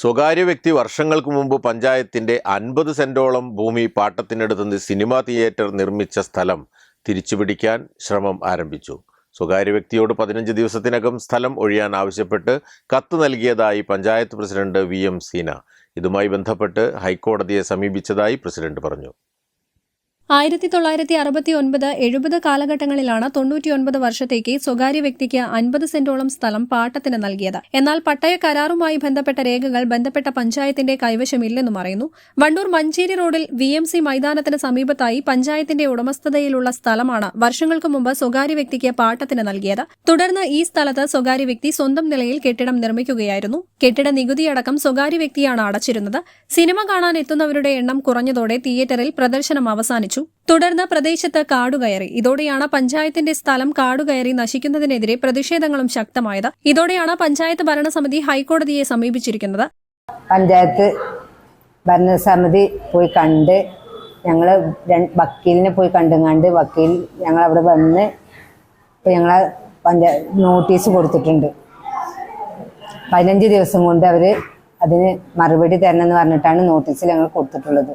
സ്വകാര്യ വ്യക്തി വർഷങ്ങൾക്ക് മുമ്പ് പഞ്ചായത്തിന്റെ അൻപത് സെന്റോളം ഭൂമി പാട്ടത്തിനടുത്ത് സിനിമാ തിയേറ്റർ നിർമ്മിച്ച സ്ഥലം തിരിച്ചുപിടിക്കാൻ ശ്രമം ആരംഭിച്ചു. സ്വകാര്യ വ്യക്തിയോട് പതിനഞ്ച് ദിവസത്തിനകം സ്ഥലം ഒഴിയാൻ ആവശ്യപ്പെട്ട് കത്ത് നൽകിയതായി panchayat president V M Seena. ഇതുമായി ബന്ധപ്പെട്ട് ഹൈക്കോടതിയെ സമീപിച്ചതായി പ്രസിഡന്റ് പറഞ്ഞു. ആയിരത്തി തൊള്ളായിരത്തി അറുപത്തി ഒൻപത് എഴുപത് കാലഘട്ടങ്ങളിലാണ് തൊണ്ണൂറ്റിയൊൻപത് വർഷത്തേക്ക് സ്വകാര്യ വ്യക്തിക്ക് അൻപത് സെന്റോളം സ്ഥലം പാട്ടത്തിന് നൽകിയത്. എന്നാൽ പട്ടയ കരാറുമായി ബന്ധപ്പെട്ട രേഖകൾ ബന്ധപ്പെട്ട പഞ്ചായത്തിന്റെ കൈവശമില്ലെന്നും അറിയുന്നു വണ്ടൂർ മഞ്ചേരി റോഡിൽ വി എം സി മൈതാനത്തിന് സമീപത്തായി പഞ്ചായത്തിന്റെ ഉടമസ്ഥതയിലുള്ള സ്ഥലമാണ് വർഷങ്ങൾക്ക് മുമ്പ് സ്വകാര്യ വ്യക്തിക്ക് പാട്ടത്തിന് നൽകിയത്. തുടർന്ന് ഈ സ്ഥലത്ത് സ്വകാര്യ വ്യക്തി സ്വന്തം നിലയിൽ കെട്ടിടം നിർമ്മിക്കുകയായിരുന്നു. കെട്ടിട നികുതിയടക്കം സ്വകാര്യ വ്യക്തിയാണ് അടച്ചിരുന്നത്. സിനിമ കാണാൻ എത്തുന്നവരുടെ എണ്ണം കുറഞ്ഞതോടെ തിയേറ്ററിൽ പ്രദർശനം അവസാനിച്ചു. തുടർന്ന് പ്രദേശത്ത് കാടുകയറി. ഇതോടെയാണ് പഞ്ചായത്തിന്റെ സ്ഥലം കാടുകയറി നശിക്കുന്നതിനെതിരെ പ്രതിഷേധങ്ങളും ശക്തമായത്. ഇതോടെയാണ് പഞ്ചായത്ത് ഭരണസമിതി ഹൈക്കോടതിയെ സമീപിച്ചിരിക്കുന്നത്. പഞ്ചായത്ത് ഭരണസമിതി പോയി കണ്ട് ഞങ്ങൾ വക്കീലിനെ പോയി കണ്ടുങ്ങാണ്ട് വക്കീൽ ഞങ്ങൾ അവിടെ വന്ന് ഞങ്ങളെ നോട്ടീസ് കൊടുത്തിട്ടുണ്ട്. പതിനഞ്ച് ദിവസം കൊണ്ട് അവർ അതിന് മറുപടി തരണമെന്ന് പറഞ്ഞിട്ടാണ് നോട്ടീസിൽ ഞങ്ങൾ കൊടുത്തിട്ടുള്ളത്.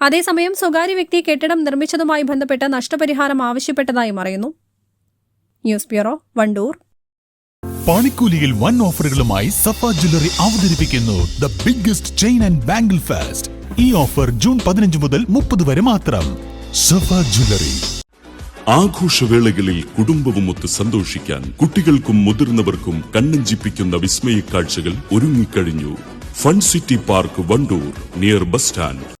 അതേസമയം സ്വകാര്യ വ്യക്തി കെട്ടിടം നിർമ്മിച്ചതുമായി ബന്ധപ്പെട്ട് നഷ്ടപരിഹാരം ആവശ്യപ്പെട്ടതായും അറിയുന്നു. News bureau Wandoor. പണിക്കൂലിയിൽ വൻ ഓഫറുകളുമായി സഫ ജ്വല്ലറി അവതരിപ്പിക്കുന്നു the biggest chain and bangle fest. ഈ ഓഫർ ജൂൺ പതിനഞ്ച് മുതൽ മുപ്പത് വരെ മാത്രം. സഫ ജ്വല്ലറി. ആഘോഷവേളകളിൽ കുടുംബവുമൊത്ത് സന്തോഷിക്കാൻ കുട്ടികൾക്കും മുതിർന്നവർക്കും കണ്ണഞ്ചിപ്പിക്കുന്ന വിസ്മയ കാഴ്ചകൾ ഒരുങ്ങിക്കഴിഞ്ഞു. Fun city park Wandoor near bus stand.